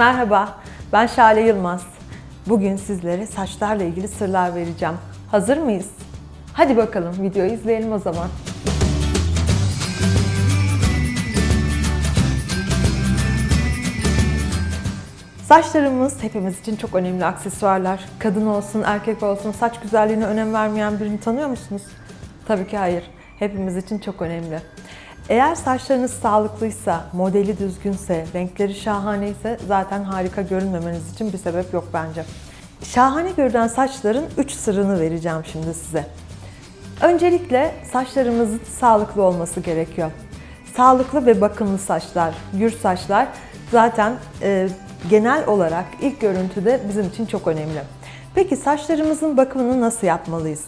Merhaba, ben Şale Yılmaz. Bugün sizlere saçlarla ilgili sırlar vereceğim. Hazır mıyız? Hadi bakalım videoyu izleyelim o zaman. Saçlarımız hepimiz için çok önemli aksesuarlar. Kadın olsun, erkek olsun saç güzelliğine önem vermeyen birini tanıyor musunuz? Tabii ki hayır. Hepimiz için çok önemli. Eğer saçlarınız sağlıklıysa, modeli düzgünse, renkleri şahaneyse zaten harika görünmemeniz için bir sebep yok bence. Şahane görünen saçların 3 sırrını vereceğim şimdi size. Öncelikle saçlarımızın sağlıklı olması gerekiyor. Sağlıklı ve bakımlı saçlar, gür saçlar zaten e, genel olarak ilk görüntüde bizim için çok önemli. Peki saçlarımızın bakımını nasıl yapmalıyız?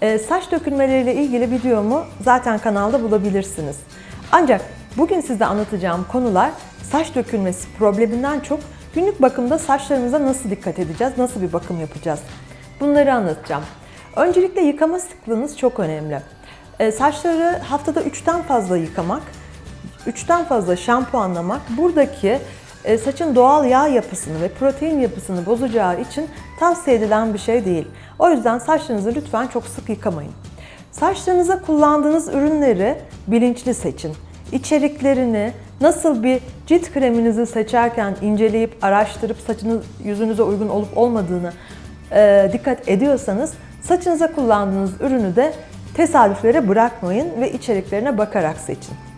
E, saç dökülmeleriyle ilgili videomu zaten kanalda bulabilirsiniz. Ancak bugün size anlatacağım konular saç dökülmesi probleminden çok günlük bakımda saçlarımıza nasıl dikkat edeceğiz, nasıl bir bakım yapacağız? Bunları anlatacağım. Öncelikle yıkama sıklığınız çok önemli. E, saçları haftada 3'ten fazla yıkamak, 3'ten fazla şampuanlamak buradaki saçın doğal yağ yapısını ve protein yapısını bozacağı için tavsiye edilen bir şey değil. O yüzden saçlarınızı lütfen çok sık yıkamayın. Saçlarınıza kullandığınız ürünleri bilinçli seçin. İçeriklerini, nasıl bir cilt kreminizi seçerken inceleyip, araştırıp saçınız yüzünüze uygun olup olmadığını e, dikkat ediyorsanız saçınıza kullandığınız ürünü de tesadüflere bırakmayın ve içeriklerine bakarak seçin.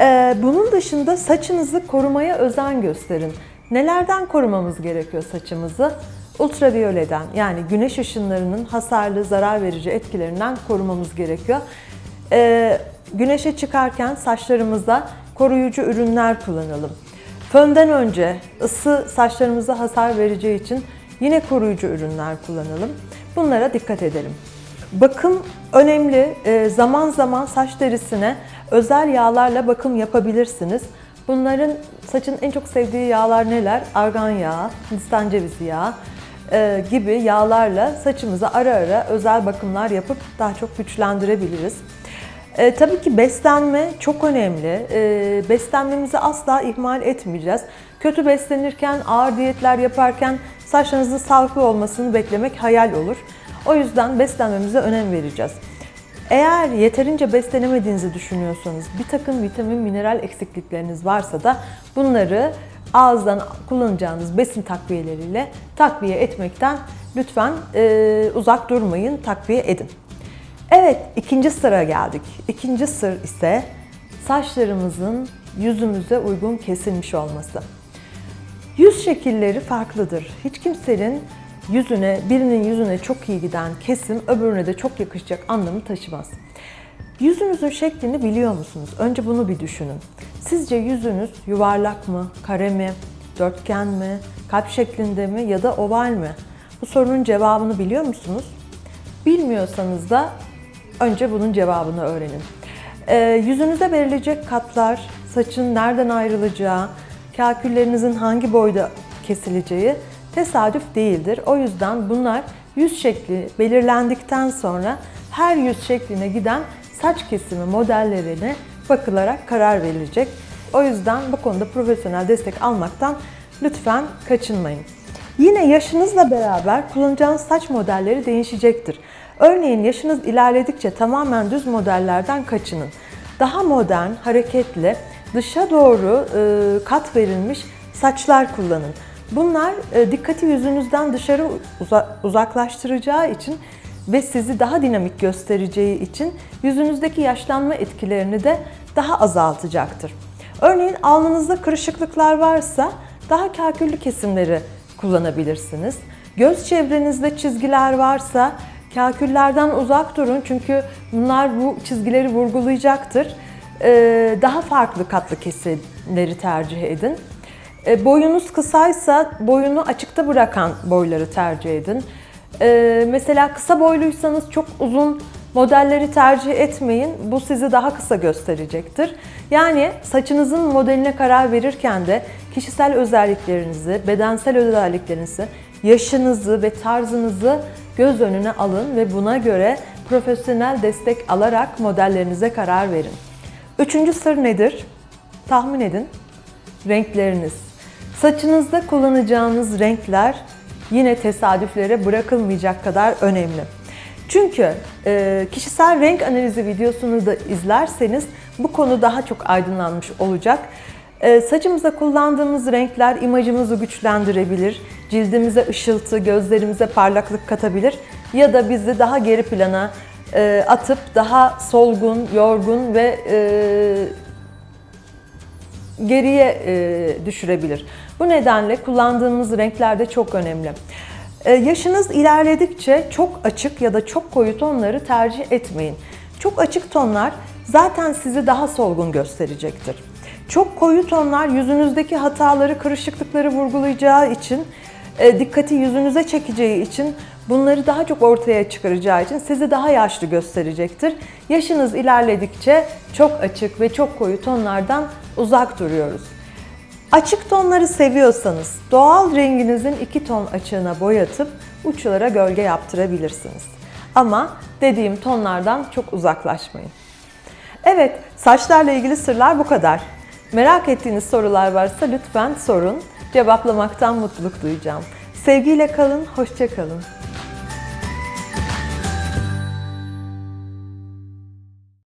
Ee, bunun dışında saçınızı korumaya özen gösterin. Nelerden korumamız gerekiyor saçımızı? Ultraviyoleden yani güneş ışınlarının hasarlı, zarar verici etkilerinden korumamız gerekiyor. Ee, güneşe çıkarken saçlarımıza koruyucu ürünler kullanalım. Fönden önce ısı saçlarımıza hasar vereceği için yine koruyucu ürünler kullanalım. Bunlara dikkat edelim. Bakım önemli. Ee, zaman zaman saç derisine özel yağlarla bakım yapabilirsiniz. Bunların saçın en çok sevdiği yağlar neler? Argan yağı, Hindistan cevizi yağı e, gibi yağlarla saçımıza ara ara özel bakımlar yapıp daha çok güçlendirebiliriz. E, tabii ki beslenme çok önemli. E, beslenmemizi asla ihmal etmeyeceğiz. Kötü beslenirken, ağır diyetler yaparken saçlarınızın sağlıklı olmasını beklemek hayal olur. O yüzden beslenmemize önem vereceğiz. Eğer yeterince beslenemediğinizi düşünüyorsanız, bir takım vitamin, mineral eksiklikleriniz varsa da bunları ağızdan kullanacağınız besin takviyeleriyle takviye etmekten lütfen e, uzak durmayın, takviye edin. Evet, ikinci sıra geldik. İkinci sır ise saçlarımızın yüzümüze uygun kesilmiş olması. Yüz şekilleri farklıdır. Hiç kimsenin yüzüne, birinin yüzüne çok iyi giden kesim öbürüne de çok yakışacak anlamı taşımaz. Yüzünüzün şeklini biliyor musunuz? Önce bunu bir düşünün. Sizce yüzünüz yuvarlak mı, kare mi, dörtgen mi, kalp şeklinde mi ya da oval mi? Bu sorunun cevabını biliyor musunuz? Bilmiyorsanız da önce bunun cevabını öğrenin. Ee, yüzünüze verilecek katlar, saçın nereden ayrılacağı, kaküllerinizin hangi boyda kesileceği tesadüf değildir. O yüzden bunlar yüz şekli belirlendikten sonra her yüz şekline giden saç kesimi modellerine bakılarak karar verilecek. O yüzden bu konuda profesyonel destek almaktan lütfen kaçınmayın. Yine yaşınızla beraber kullanacağınız saç modelleri değişecektir. Örneğin yaşınız ilerledikçe tamamen düz modellerden kaçının. Daha modern, hareketli, dışa doğru e, kat verilmiş saçlar kullanın. Bunlar e, dikkati yüzünüzden dışarı uza- uzaklaştıracağı için ve sizi daha dinamik göstereceği için yüzünüzdeki yaşlanma etkilerini de daha azaltacaktır. Örneğin alnınızda kırışıklıklar varsa daha kaküllü kesimleri kullanabilirsiniz. Göz çevrenizde çizgiler varsa kaküllerden uzak durun çünkü bunlar bu çizgileri vurgulayacaktır. Ee, Daha farklı katlı kesimleri tercih edin. E, boyunuz kısaysa boyunu açıkta bırakan boyları tercih edin. E, mesela kısa boyluysanız çok uzun modelleri tercih etmeyin. Bu sizi daha kısa gösterecektir. Yani saçınızın modeline karar verirken de kişisel özelliklerinizi, bedensel özelliklerinizi, yaşınızı ve tarzınızı göz önüne alın ve buna göre profesyonel destek alarak modellerinize karar verin. Üçüncü sır nedir? Tahmin edin. Renkleriniz. Saçınızda kullanacağınız renkler yine tesadüflere bırakılmayacak kadar önemli. Çünkü e, kişisel renk analizi videosunu da izlerseniz bu konu daha çok aydınlanmış olacak. E, saçımıza kullandığımız renkler imajımızı güçlendirebilir, cildimize ışıltı, gözlerimize parlaklık katabilir ya da bizi daha geri plana e, atıp daha solgun, yorgun ve geriye e, düşürebilir. Bu nedenle kullandığımız renkler de çok önemli. E, yaşınız ilerledikçe çok açık ya da çok koyu tonları tercih etmeyin. Çok açık tonlar zaten sizi daha solgun gösterecektir. Çok koyu tonlar yüzünüzdeki hataları, kırışıklıkları vurgulayacağı için, dikkati yüzünüze çekeceği için bunları daha çok ortaya çıkaracağı için sizi daha yaşlı gösterecektir. Yaşınız ilerledikçe çok açık ve çok koyu tonlardan uzak duruyoruz. Açık tonları seviyorsanız doğal renginizin iki ton açığına boyatıp uçlara gölge yaptırabilirsiniz. Ama dediğim tonlardan çok uzaklaşmayın. Evet, saçlarla ilgili sırlar bu kadar. Merak ettiğiniz sorular varsa lütfen sorun. Cevaplamaktan mutluluk duyacağım. Sevgiyle kalın, hoşça kalın.